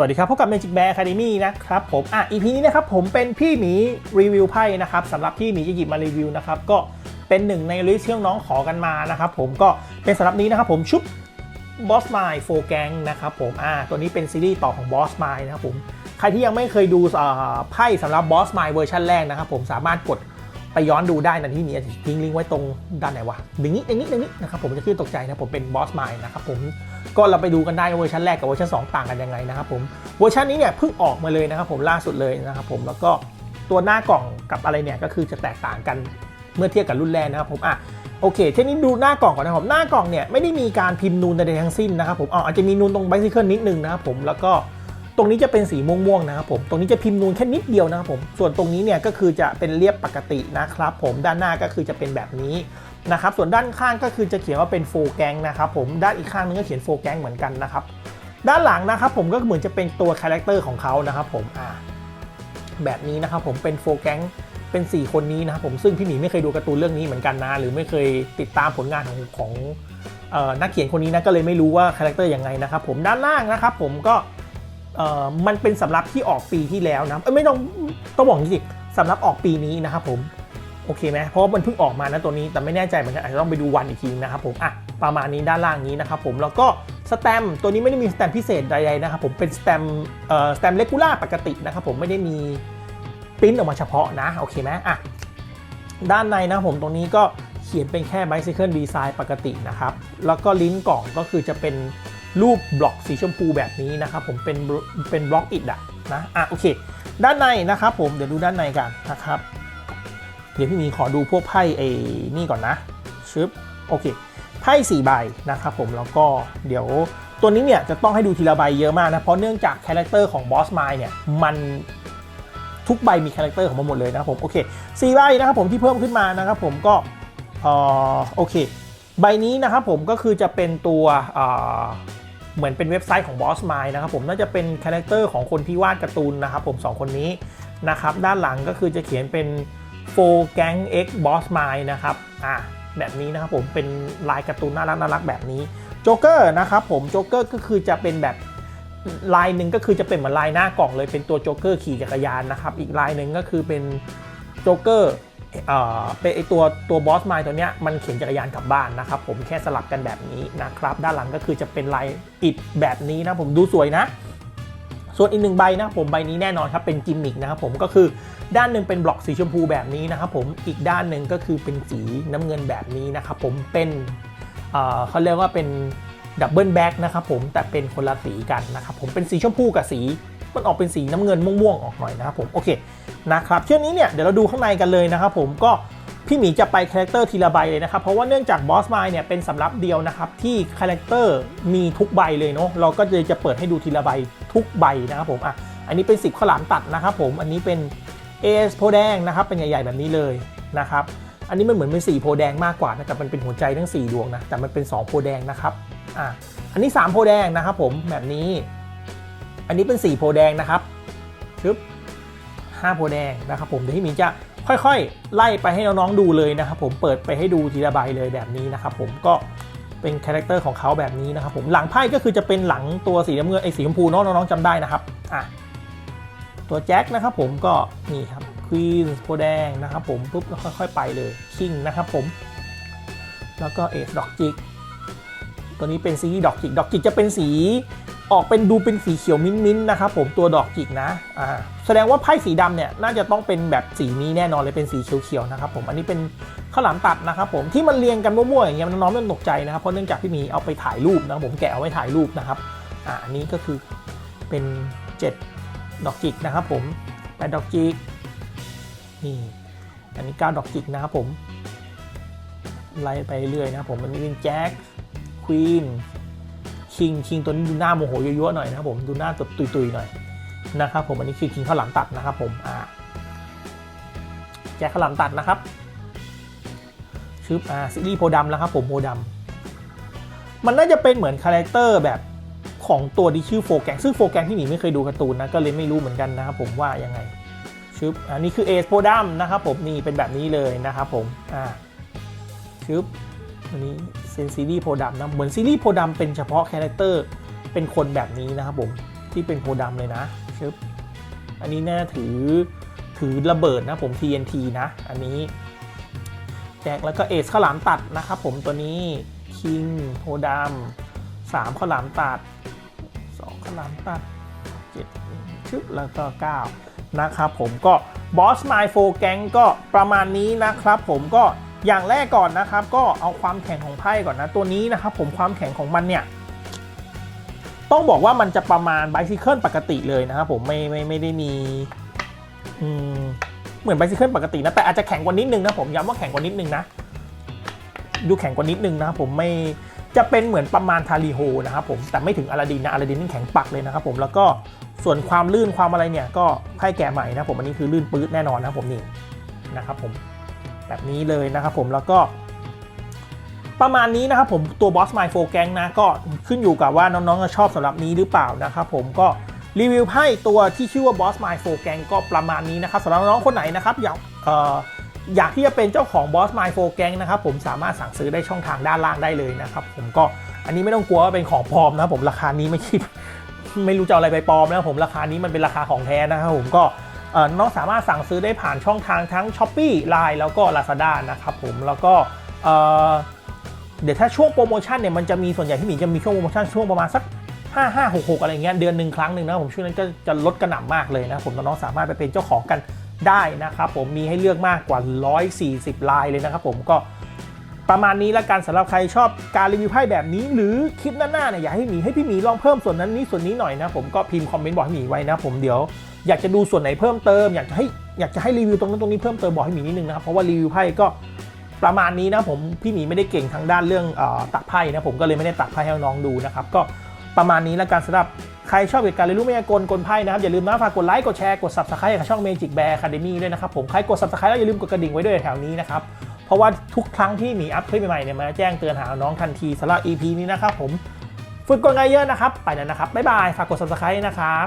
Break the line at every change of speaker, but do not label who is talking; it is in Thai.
วัสดีครับพบกับ Magic Bear Academy นะครับผมอะ EP นี้นะครับผมเป็นพี่หมีรีวิวไพ่นะครับสำหรับพี่หมีจะหยิบมารีวิวนะครับก็เป็นหนึ่งในลิสต์ที่น้องขอกันมานะครับผมก็เป็นสำหรับนี้นะครับผมชุด Boss m i 4 Gang นะครับผมอ่าตัวนี้เป็นซีรีส์ต่อของ Boss m i นะครับผมใครที่ยังไม่เคยดูอ่าไพ่สำหรับ Boss m i เวอร์ชันแรกนะครับผมสามารถกดไปย้อนดูได้นะที่นี้ทิ้งลิงก์ไว้ตรงด้านไหนวะดึงนี้ดึงนี้ดึงนี้นะครับผมจะขึ้นตกใจนะผมเป็น Boss m i นะครับผม ก็เราไปดูกันได้ว่าเวอร์ชันแรกกับเวอร์ชัน2ต่างกันยังไงนะครับผมเวอร์ชันนี้เนี่ยเพิ่งออกมาเลยนะครับผมล่าสุดเลยนะครับผมแล้วก็ตัวหน้ากล่องกับอะไรเนี่ยก็คือจะแตกต่างกันเมื่อเทียบกับรุ่นแรกนะครับผมอะโอเคทีนี้ดูหน้ากล่องก่อนนะครับผมหน้ากล่องเนี่ยไม่ได้มีการพิมพ์นูนใดๆทั้งสิ้นนะครับผมอ๋ออาจจะมีนูนตรงไบซิเคิลนิดนึงนะครับผมแล้วก็ตรงนี้จะเป็นสีม่วงๆนะครับผมตรงนี้จะพิมพ์นูนแค่นิดเดียวนะครับผมส่วนตรงนี้เนี่ยก็คือจะเป็นเรียบปกตินะครับผมด้านหน้าก็คือจะเป็นแบบนี้ นะครับส่วนด้านข้างก็คือจะเขียนว่าเป็นโฟแกงนะครับผมด้านอีกข้างนึงก็เขียนโฟแกงเหมือนกันนะครับด้านหลังนะครับผมก็เหมือนจะเป็นตัวคาแรคเตอร์ของเขานะครับผมอ่าแบบนี้นะครับผมเป็นโฟแกงเป็น 4 คนนี้นะครับผมซึ่งพี่หมีไม่เคยดูการ์ตูนเรื่องนี้เหมือนกันนะ หรือไม่เคยติดตามผลงานของของออนักเขียนคนนี้นะก็เลยไม่รู้ว่าคาแรคเตอร์ยังไงนะครับผมด้านล่างนะครับผมก็มันเป็นสำรับที่ออกปีที่แล้วนะไม่ต้องต้องบอกจริงๆสำรับออกปีนี้นะครับผม โอเคไหมเพราะว่ามันเพิ่งออกมานะตัวนี้แต่ไม่แน่ใจเหมือนกันอาจจะต้องไปดูวันอีกทีนะครับผมอะประมาณนี้ด้านล่างนี้นะครับผมแล้วก็สแตมตัวนี้ไม่ได้มีสแตมพิเศษใดๆนะครับผมเป็นสแตมเอ่อสแตมเลกูล่าปกตินะครับผมไม่ได้มีปริ้นออกมาเฉพาะนะโอเคไหมอะด้านในนะผมตรงนี้ก็เขียนเป็นแค่ bicycle design ปกตินะครับ แล้วก็ลิ้นกล่องก็คือจะเป็นรูปบล็อกสีชมพูแบบนี้นะครับผมเป็นเป็นบล็อกอิดอะนะอะโอเค ด้านในนะครับผมเดี๋ยวดูด้านในกันนะครับ เดี๋ยวพี่มีขอดูพวกไพ่ไอ้นี่ก่อนนะชึบโอเคไพ่สี่ใบนะครับผมแล้วก็เดี๋ยวตัวนี้เนี่ยจะต้องให้ดูทีละใบเยอะมากนะเพราะเนื่องจากคาแรคเตอร์ของบอสไมเนี่ยมันทุกใบมีคาแรคเตอร์ของมันหมดเลยนะครับผมโอเคสี่ใบนะครับผมที่เพิ่มขึ้นมานะครับผมก็เออโอเค ใบนี้นะครับผมก็คือจะเป็นตัวเออเหมือนเป็นเว็บไซต์ของ Boss m i นะครับผมน่าจะเป็นคาแรคเตอร์ของคนที่วาดการ์ตูนนะครับผมสองคนนี้นะครับด้านหลังก็คือจะเขียนเป็น โฟแก๊ง X Boss m i นะครับอ่าแบบนี้นะครับผมเป็นลายการ์ตูนน่ารักน่ารักแบบนี้โจ๊กเกอร์นะครับผมโจ๊กเกอร์ก็คือจะเป็นแบบลายหนึ่งก็คือจะเป็นเหมือนลายหน้ากล่องเลยเป็นตัวโจ๊กเกอร์ขี่จักรยานนะครับอีกลายหนึ่งก็คือเป็นโจ๊กเกอร์เอ่อเป็นไอตัวตัวบอสไมล์ตัวเนี้ยมันเข็นจักรยานกลับบ้านนะครับผมแค่สลับกันแบบนี้นะครับด้านหลังก็คือจะเป็นลายอิดแบบนี้นะผมดูสวยนะ ส่วนอีกหนึ่งใบนะครับผมใบนี้แน่นอนครับเป็นกิมมิกนะครับผมก็คือด้านหนึ่งเป็นบล็อกสีชมพูแบบนี้นะครับผมอีกด้านหนึ่งก็คือเป็นสีน้ำเงินแบบนี้นะครับผมเป็นเขาเรียกว่าเป็นดับเบิลแบ็กนะครับผมแต่เป็นคนละสีกันนะครับผมเป็นสีชมพูกับสีมันออกเป็นสีน้ำเงินม่วงๆออกหน่อยนะครับผมโอเคนะครับเช่นนี้เนี่ยเดี๋ยวเราดูข้างในกันเลยนะครับผมก็ พี่หมีจะไปคาแรคเตอร์ทีละใบเลยนะครับ เพราะว่าเนื่องจากบอสไมล์เนี่ยเป็นสำรับเดียวนะครับ ที่คาแรคเตอร์มีทุกใบเลยเนาะเราก็เลยจะเปิดให้ดูทีละใบทุกใบนะครับผมอะอันนี้เป็น 10ข้าวหลามตัดนะครับผมอันนี้เป็นเอสโพแดงนะครับเป็นใหญ่ๆแบบนี้เลยนะครับอันนี้มันเหมือนเป็น4โพแดงมากกว่านะแต่มันเป็นหัวใจทั้ง 4 ดวงนะแต่มันเป็น 2 โพแดงนะครับอะอันนี้ 3 โพแดงนะครับผมแบบนี้ อันนี้เป็น 4 โพแดงนะครับปึ๊บ5โพแดงนะครับผมเดี๋ยวที่หมีจะ ค่อยๆ ไล่ไปให้น้องๆดูเลยนะครับผมเปิดไปให้ดูทีละใบเลยแบบนี้นะครับผมก็เป็นคาแรคเตอร์ของเขาแบบนี้นะครับผมหลังไพ่ก็คือจะเป็นหลังตัวสีน้ำเงินไอ้สีชมพูเนาะน้องๆจำได้นะครับอะตัวแจ็คนะครับผมก็นี่ครับควีนโพแดงนะครับผมปุ๊บแล้วค่อยๆ ไปเลยคิงนะครับผม แล้วก็เอสดอกจิกตัวนี้เป็นซีดอกจิกดอกจิกจะเป็นสี ออกเป็นดูเป็นสีเขียวมิ้นๆนะครับผมตัวดอกจิกนะอ่าแสดงว่าไพ่สีดำเนี่ยน่าจะต้องเป็นแบบสีนี้แน่นอนเลยเป็นสีเขียวๆนะครับผมอันนี้เป็นข้าวหลามตัดนะครับผมที่มันเรียงกันมั่วๆอย่างเงี้ยน้องๆไม่ต้องตกใจนะครับเพราะเนื่องจากพี่มีเอาไปถ่ายรูปนะครับผมแกะเอาไว้ถ่ายรูปนะครับอ่าอันนี้ก็คือเป็น 7 ดอกจิกนะครับผมแปดอกจิกนี่อันนี้ 9 ดอกจิกนะครับผมไล่ไปเรื่อยนะครับผมอันนี้เป็นแจ็คควีน คิงคิงตัวนี้ดูหน้าโมโหเยั่วๆหน่อยนะครับผมดูหน้าตบตุยๆหน่อยนะครับผมอันนี้คือคิงข้าวหลามตัดนะครับผมอ่าแจ็คข้าวหลามตัดนะครับชืบอ่าซีรีส์โพดำแล้วครับผมโพดำมันน่าจะเป็นเหมือนคาแรคเตอร์แบบของตัวที่ชื่อโฟแกงซึ่งโฟแกงที่หมีไม่เคยดูการ์ตูนนะก็เลยไม่รู้เหมือนกันนะครับผมว่ายังไงชึบอันนี้คือเอสโพดัมนะครับผมนี่เป็นแบบนี้เลยนะครับผมอ่าชึบอันนี้ เซนซีรีส์โพดัมนะ เหมือนซีรีส์โพดัมเป็นเฉพาะคาแรคเตอร์เป็นคนแบบนี้นะครับผม ที่เป็นโพธิ์ดำเลยนะชึบอันนี้น่าถือถือระเบิดนะผม TNT นะ อันนี้แจกแล้วก็เอสข้าวหลามตัดนะครับผมตัวนี้คิงโพดำสามข้าวหลามตัดสองข้าวหลามตัดเจ็ดชึบแล้วก็เก้านะครับผมก็บอสไมโฟแกงก็ประมาณนี้นะครับผมก็ อย่างแรกก่อนนะครับ ก็เอาความแข็งของไพ่ก่อนนะ ตัวนี้นะครับผมความแข็งของมันเนี่ย ต้องบอกว่ามันจะประมาณไบซิเคิลปกติเลยนะครับผมไม่ไม่ไม่ได้มีอืมเหมือนไบซิเคิลปกตินะแต่อาจจะแข็งกว่านิดนึงนะผมย้ำว่าแข็งกว่านิดนึงนะดูแข็งกว่านิดนึงนะครับผมไม่จะเป็นเหมือนประมาณทาริโฮนะครับผมแต่ไม่ถึงอลาดินนะอลาดินนี่แข็งปักเลยนะครับผมแล้วก็ส่วนความลื่นความอะไรเนี่ยก็ไพ่แก่ใหม่นะผมอันนี้คือลื่นปื๊ดแน่นอนนะครับผมนี่นะครับผม แบบนี้เลยนะครับผมแล้วก็ประมาณนี้นะครับผมตัว Boss My 4 Gang นะก็ขึ้นอยู่กับว่าน้องๆจะชอบสำหรับนี้หรือเปล่านะครับผมก็รีวิวไพ่ตัวที่ชื่อว่า Boss My 4 Gang ก็ประมาณนี้นะครับสำหรับน้องคนไหนนะครับอยากเอ่ออยากที่จะเป็นเจ้าของ Boss My 4 Gang นะครับผมสามารถสั่งซื้อได้ช่องทางด้านล่างได้เลยนะครับผมก็อันนี้ไม่ต้องกลัวว่าเป็นของปลอมนะผมราคานี้ไม่คิดไม่รู้จะเอาอะไรไปปลอมนะผมราคานี้มันเป็นราคาของแท้นะครับผมก็ น้องสามารถสั่งซื้อได้ผ่านช่องทางทั้ง s h อ p e e Line แล้วก็ Lazada นะครับผมแล้วก็เดี๋ยวถ้าช่วงโปรโมชั่นเนี่ยมันจะมีส่วนใหญ่ที่หมีจะมีช่วงโปรโมชั่นช่วงประมาณสัก5 5 6 6 อะไรเงี้ยเดือนหนึ่งครั้งหนึ่งนะผมช่วงนั้นก็จะลดกระหน่ำมากเลยนะผมน้องๆสามารถไปเป็นเจ้าของกันได้นะครับผมมีให้เลือกมากกว่า 140ลายเลยนะครับผมก็ ประมาณนี้ละกันสำหรับใครชอบการรีวิวไพ่แบบนี้ หรือคลิปหน้าๆเนี่ยอยากให้หมีให้พี่หมีลองเพิ่มส่วนนั้นนี้ส่วนนี้หน่อยนะผมก็พิมพ์คอมเมนต์บอกให้หมีไว้นะผมเดี๋ยวอยากจะดูส่วนไหนเพิ่มเติมอยากจะให้อยากจะให้รีวิวตรงนั้นตรงนี้เพิ่มเติมบอกให้หมีนิดนึงนะครับเพราะว่ารีวิวไพ่ก็ประมาณนี้นะผมพี่หมีไม่ได้เก่งทางด้านเรื่องออตักไพ่นะผมก็เลยไม่ได้ตักไพ่ให้น้องดูนะครับก็ประมาณนี้แล้วกันสำหรับใครชอบเกี่ยวกับการเรียนรู้มายากลกลไพ่นะครับ อย่าลืมนะฝากกดไลค์กดแชร์กด subscribe กับช่อง Magic Bear Academy ด้วยนะครับผมใครกด subscribe แล้วอย่าลืมกดกระดิ่งไว้ด้วยแถวนี้นะครับ เพราะว่าทุกครั้งที่มีอัพคลิปใหม่ๆเนี่ยมาแจ้งเตือนหาน้องทันทีสำหรับ EP นี้นะครับผม ฝึกกดกันเยอะนะครับ ไปแล้วนะครับ บ๊ายบาย ฝากกด subscribe นะครับ